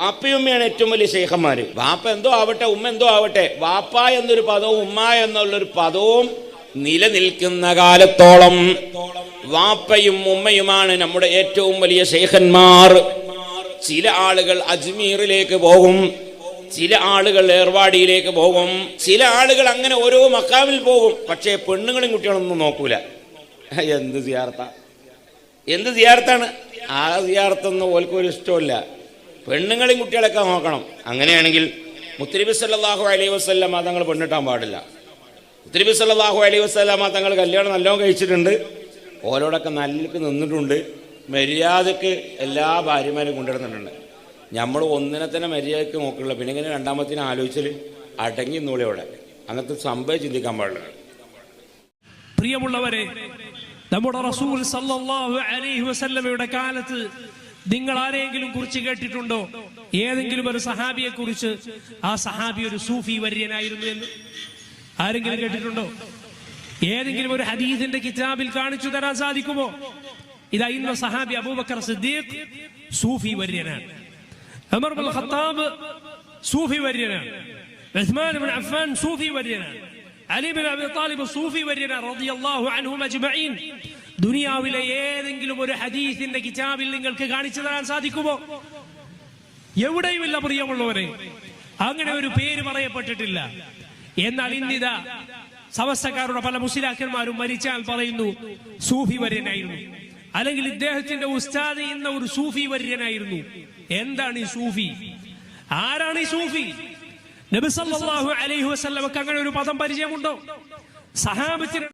വാപ്പയും ഉമ്മയാണ് ഏറ്റവും വലിയ ശേഖന്മാര്. വാപ്പ എന്തോ ആവട്ടെ ഉമ്മ എന്തോ ആവട്ടെ വാപ്പ എന്നൊരു പദവും ഉമ്മ എന്നുള്ളൊരു പദവും നിലനിൽക്കുന്ന കാലത്തോളം വാപ്പയും ഉമ്മയുമാണ് നമ്മുടെ ഏറ്റവും വലിയ ശേഖന്മാർ. ചില ആളുകൾ അജ്മീറിലേക്ക് പോകും ചില ആളുകൾ ഏർവാടിയിലേക്ക് പോകും ചില ആളുകൾ അങ്ങനെ ഓരോ മക്കാമിൽ പോകും. പക്ഷേ പെണ്ണുങ്ങളും കുട്ടികളൊന്നും നോക്കൂല. എന്ത് സിയാർത്ത? എന്ത് സിയാർത്താണ്? ആ സിയാർത്തൊന്നും ഓൽക്കൊരു ഇഷ്ടമില്ല പെണ്ണുങ്ങളെയും കുട്ടികളൊക്കെ നോക്കണം. അങ്ങനെയാണെങ്കിൽ മുത്തരിബി സല്ലാഹു അലൈഹി വസ്ലമ തങ്ങൾ പെണ്ണിട്ടാൻ പാടില്ല. മുത്തരിബി സല്ലാഹു അലൈഹി വസ്ലമ തങ്ങൾ കല്യാണം നല്ലോണം കഴിച്ചിട്ടുണ്ട്. ഓരോടൊക്കെ നല്ലക്ക് നിന്നിട്ടുണ്ട്. മര്യാദയ്ക്ക് എല്ലാ ഭാര്യമാരും കൊണ്ടുവരുന്നുണ്ട് നമ്മൾ ഒന്നിനെ തന്നെ മര്യാദയ്ക്ക് നോക്കുള്ള. പിന്നെ ഇങ്ങനെ രണ്ടാമത്തിന് ആലോചിച്ചാൽ അടങ്ങി നൂടെ അവിടെ. അങ്ങനത്തെ സംഭവം ചിന്തിക്കാൻ പാടില്ല. പ്രിയമുള്ളവരെ നമ്മുടെ റസൂൽ സല്ലല്ലാഹു അലൈഹി വസല്ലമയുടെ കാലത്ത് നിങ്ങൾ ആരെങ്കിലും കുറിച്ച് കേട്ടിട്ടുണ്ടോ? ഏതെങ്കിലും ഒരു സഹാബിയെ കുറിച്ച്? ആ സഹാബി ഒരു സൂഫി വര്യനായിരുന്നു എന്ന്. ആരെങ്കിലും കേട്ടിട്ടുണ്ടോ? ഏതെങ്കിലും ഒരു ഹദീസിന്റെ കിതാബിൽ കാണിച്ചു തരാൻ സാധിക്കുമോ? ഇതാ ഇന്ന സഹാബി അബൂബക്കർ സിദ്ദീഖ് സൂഫി വര്യനാണ്. ബിൻ ഖത്താബ് സൂഫി വര്യനാണ്. ഉസ്മാൻ ബിൻ അഫ്ഫാൻ സൂഫി വര്യനാണ്. അലി ബിൻ സൂഫി വര്യനാണ്. റളിയല്ലാഹു ദുനിയാവിലെ ഏതെങ്കിലും ഒരു ഹദീസിന്റെ കിതാബിൽ നിങ്ങൾക്ക് കാണിച്ചു തരാൻ സാധിക്കുമോ? എവിടെയുമില്ല പ്രിയമുള്ളവരെ. അങ്ങനെ ഒരു പേര് പറയപ്പെട്ടിട്ടില്ല. എന്നാൽ ഇന്നിതാ സമസ്തക്കാരുടെ പല മുസ്ലിയാക്കന്മാരും മരിച്ചാൽ പറയുന്നു സൂഫി വര്യനായിരുന്നു അല്ലെങ്കിൽ ഇദ്ദേഹത്തിന്റെ ഉസ്താദ് എന്ന ഒരു സൂഫി വര്യനായിരുന്നു എന്താണ് ഈ സൂഫി? ആരാണ് ഈ സൂഫി? നബി സല്ലല്ലാഹു അലൈഹി വസല്ലമക്ക് അങ്ങനെ ഒരു പദം പരിചയമുണ്ടോ? സഹാബത്തിന്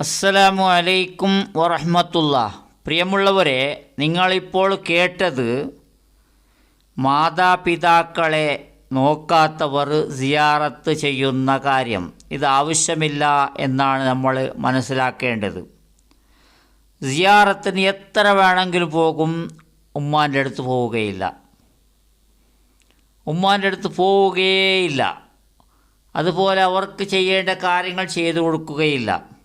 അസ്സലാമു അലൈക്കും വറഹ്മത്തുള്ള പ്രിയമുള്ളവരെ നിങ്ങളിപ്പോൾ കേട്ടത് മാതാപിതാക്കളെ നോക്കാത്തവർ സിയാറത്ത് ചെയ്യുന്ന കാര്യം. ഇത് ആവശ്യമില്ല എന്നാണ് നമ്മൾ മനസ്സിലാക്കേണ്ടത്. സിയാറത്തിന് എത്ര വേണമെങ്കിലും പോകും? ഉമ്മാന്റെ അടുത്ത് പോവുകയില്ല. ഉമ്മാന്റെ അടുത്ത് പോവുകയില്ല അതുപോലെ അവർക്ക് ചെയ്യേണ്ട കാര്യങ്ങൾ ചെയ്തു കൊടുക്കുകയില്ല.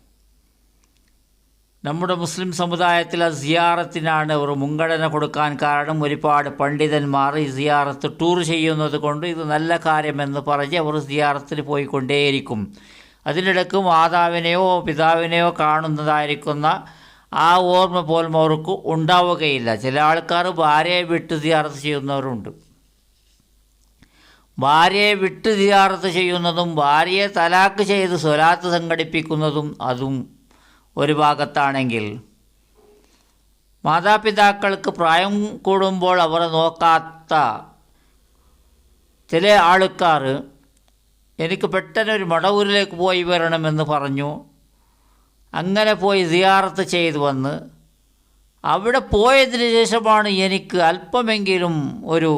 നമ്മുടെ മുസ്ലിം സമുദായത്തിൽ ആ സിയാറത്തിനാണ് ഒരു മുൻഗണന കൊടുക്കാൻ കാരണം ഒരുപാട് പണ്ഡിതന്മാർ ഈ സിയാറത്ത് ടൂർ ചെയ്യുന്നത് കൊണ്ട് ഇത് നല്ല കാര്യമെന്ന് പറഞ്ഞ് അവർ സിയാറത്തിൽ പോയിക്കൊണ്ടേയിരിക്കും. അതിനിടയ്ക്ക് മാതാവിനെയോ പിതാവിനെയോ കാണുന്നതായിരിക്കുന്ന ആ ഓർമ്മ പോലും അവർക്ക് ഉണ്ടാവുകയില്ല. ചില ആൾക്കാർ ഭാര്യയെ വിട്ട് സിയാറത്ത് ചെയ്യുന്നവരുണ്ട്. ഭാര്യയെ വിട്ട് സിയാറത്ത് ചെയ്യുന്നതും ഭാര്യയെ തലാക്ക് ചെയ്ത് സ്വലാത്ത് സംഘടിപ്പിക്കുന്നതും അതും ഒരു ഭാഗത്താണെങ്കിൽ മാതാപിതാക്കൾക്ക് പ്രായം കൂടുമ്പോൾ അവരെ നോക്കാത്ത ചില ആൾക്കാർ എനിക്ക് പെട്ടെന്ന് ഒരു മടവൂരിലേക്ക് പോയി വരണമെന്ന് പറഞ്ഞു. അങ്ങനെ പോയി സിയാറത്ത് ചെയ്തു വന്ന് അവിടെ പോയതിന് ശേഷമാണ് എനിക്ക് അല്പമെങ്കിലും ഒരു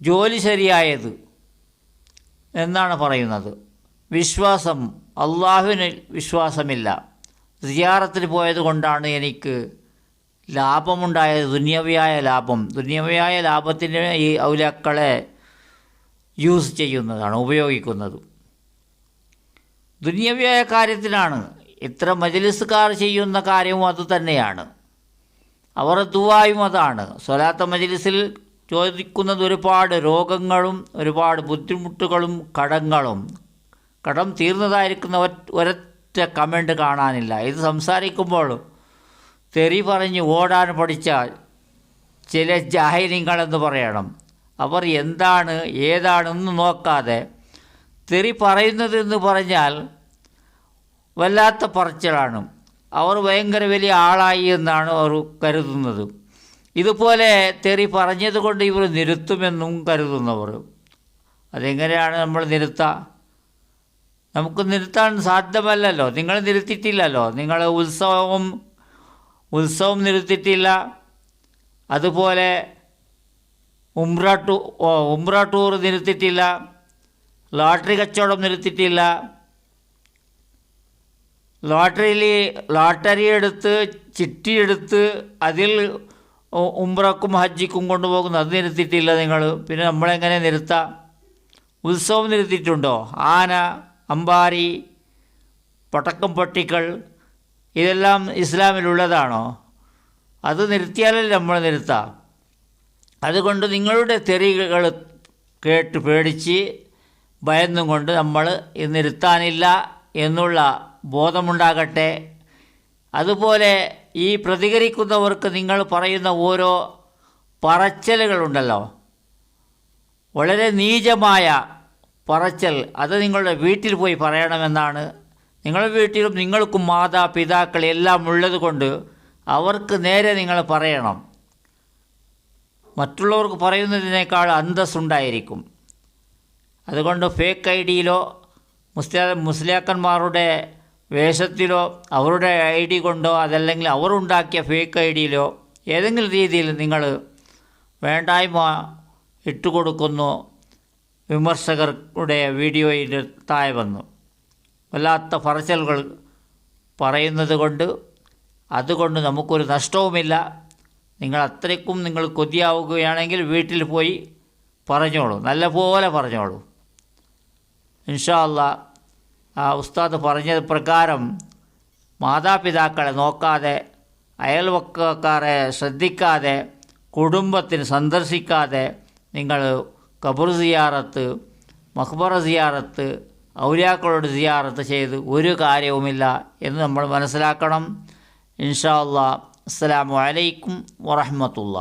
ജോലി ശരിയായത് എന്നാണ് പറയുന്നത്. വിശ്വാസം അള്ളാഹുവിന് വിശ്വാസമില്ല. സിയാറത്തിന് പോയത് കൊണ്ടാണ് എനിക്ക് ലാഭമുണ്ടായത് ദുന്യവയായ ലാഭം. ദുന്യവയായ ലാഭത്തിന് ഈ ഔലാക്കളെ യൂസ് ചെയ്യുന്നതാണ് ഉപയോഗിക്കുന്നത്. ദുന്യവ്യായ കാര്യത്തിനാണ്. ഇത്ര മജലിസുകാർ ചെയ്യുന്ന കാര്യവും അത് തന്നെയാണ്. അവർ ദുവായും അതാണ്. സ്വലാത്ത മജലിസിൽ ചോദിക്കുന്നത് ഒരുപാട് രോഗങ്ങളും ഒരുപാട് ബുദ്ധിമുട്ടുകളും കടങ്ങളും കടം തീർന്നതായിരിക്കുന്ന ഒരൊറ്റ കമന്റ് കാണാനില്ല. ഇത് സംസാരിക്കുമ്പോൾ തെറി പറഞ്ഞ് ഓടാൻ പഠിച്ച ചില ജാഹിര്യങ്ങളെന്ന് പറയണം. അവർ എന്താണ് ഏതാണെന്ന് നോക്കാതെ തെറി പറയുന്നതെന്ന് പറഞ്ഞാൽ വല്ലാത്ത പറച്ചിലാണ്. അവർ ഭയങ്കര വലിയ ആളായി എന്നാണ് അവർ കരുതുന്നത്. ഇതുപോലെ തെറി പറഞ്ഞതുകൊണ്ട് ഇവർ നിരുത്തുമെന്നും കരുതുന്നവർ. അതെങ്ങനെയാണ് നമ്മൾ നിരുത്തുക നമുക്ക് നിർത്താൻ സാധ്യമല്ലല്ലോ. നിങ്ങൾ നിർത്തിയിട്ടില്ലല്ലോ. നിങ്ങൾ ഉത്സവവും ഉത്സവം നിർത്തിയിട്ടില്ല. അതുപോലെ ഉംറ ടൂ ഉംറ ടൂർ നിർത്തിയിട്ടില്ല. ലോട്ടറി കച്ചവടം നിർത്തിയിട്ടില്ല. ലോട്ടറിയിൽ ലോട്ടറി എടുത്ത് ചിട്ടിയെടുത്ത് അതിൽ ഉ- ഉംറക്കും ഹജ്ജിക്കും കൊണ്ടുപോകുന്നു. അത് നിർത്തിയിട്ടില്ല നിങ്ങൾ പിന്നെ നമ്മളെങ്ങനെ നിർത്താം? ഉത്സവം നിർത്തിയിട്ടുണ്ടോ? ആന അമ്പാരി പടക്കം പൊട്ടിക്കൽ ഇതെല്ലാം ഇസ്ലാമിലുള്ളതാണോ? അത് നിർത്തിയാലല്ലേ നമ്മൾ നിർത്താം? അതുകൊണ്ട് നിങ്ങളുടെ തെറികൾ കേട്ട് പേടിച്ച് ഭയന്നും കൊണ്ട് നമ്മൾ നിർത്താനില്ല എന്നുള്ള ബോധമുണ്ടാകട്ടെ. അതുപോലെ ഈ പ്രതികരിക്കുന്നവർക്ക് നിങ്ങൾ പറയുന്ന ഓരോ പറച്ചലുകളുണ്ടല്ലോ. വളരെ നീചമായ പറച്ചൽ അത് നിങ്ങളുടെ വീട്ടിൽ പോയി പറയണമെന്നാണ്. നിങ്ങളുടെ വീട്ടിലും നിങ്ങൾക്കും മാതാപിതാക്കൾ എല്ലാം ഉള്ളത് കൊണ്ട് അവർക്ക് നേരെ നിങ്ങൾ പറയണം. മറ്റുള്ളവർക്ക് പറയുന്നതിനേക്കാൾ അന്തസ്സുണ്ടായിരിക്കും. അതുകൊണ്ട് ഫേക്ക് ഐ ഡിയിലോ മുസ്ലിം മുസ്ലിയാക്കന്മാരുടെ വേഷത്തിലോ അവരുടെ ഐ ഡി കൊണ്ടോ അതല്ലെങ്കിൽ അവർ ഉണ്ടാക്കിയ ഫേക്ക് ഐ ഡിയിലോ ഏതെങ്കിലും രീതിയിൽ നിങ്ങൾ വേണ്ടായ്മ ഇട്ടുകൊടുക്കുന്നു വിമർശകരുടെ വീഡിയോയിൽ താഴെ വന്നു. വല്ലാത്ത പറച്ചലുകൾ പറയുന്നത് കൊണ്ട് അതുകൊണ്ട് നമുക്കൊരു നഷ്ടവുമില്ല. നിങ്ങൾ അത്രയ്ക്കും നിങ്ങൾ കൊതിയാവുകയാണെങ്കിൽ വീട്ടിൽ പോയി പറഞ്ഞോളൂ. നല്ലപോലെ പറഞ്ഞോളൂ. ഇൻഷാല്ല ആ ഉസ്താദ് പറഞ്ഞത് പ്രകാരം മാതാപിതാക്കളെ നോക്കാതെ അയൽവക്കക്കാരെ ശ്രദ്ധിക്കാതെ കുടുംബത്തിന് സന്ദർശിക്കാതെ നിങ്ങൾ കബർ സിയാറത്ത് മഖ്ബറ സിയാറത്ത് ഔലിയാക്കളോട് സിയാറത്ത് ചെയ്ത് ഒരു കാര്യവുമില്ല എന്ന് നമ്മൾ മനസ്സിലാക്കണം. ഇൻഷാ അല്ലാ അസ്സലാമു അലൈക്കും വറഹ്മത്തുള്ളാഹി.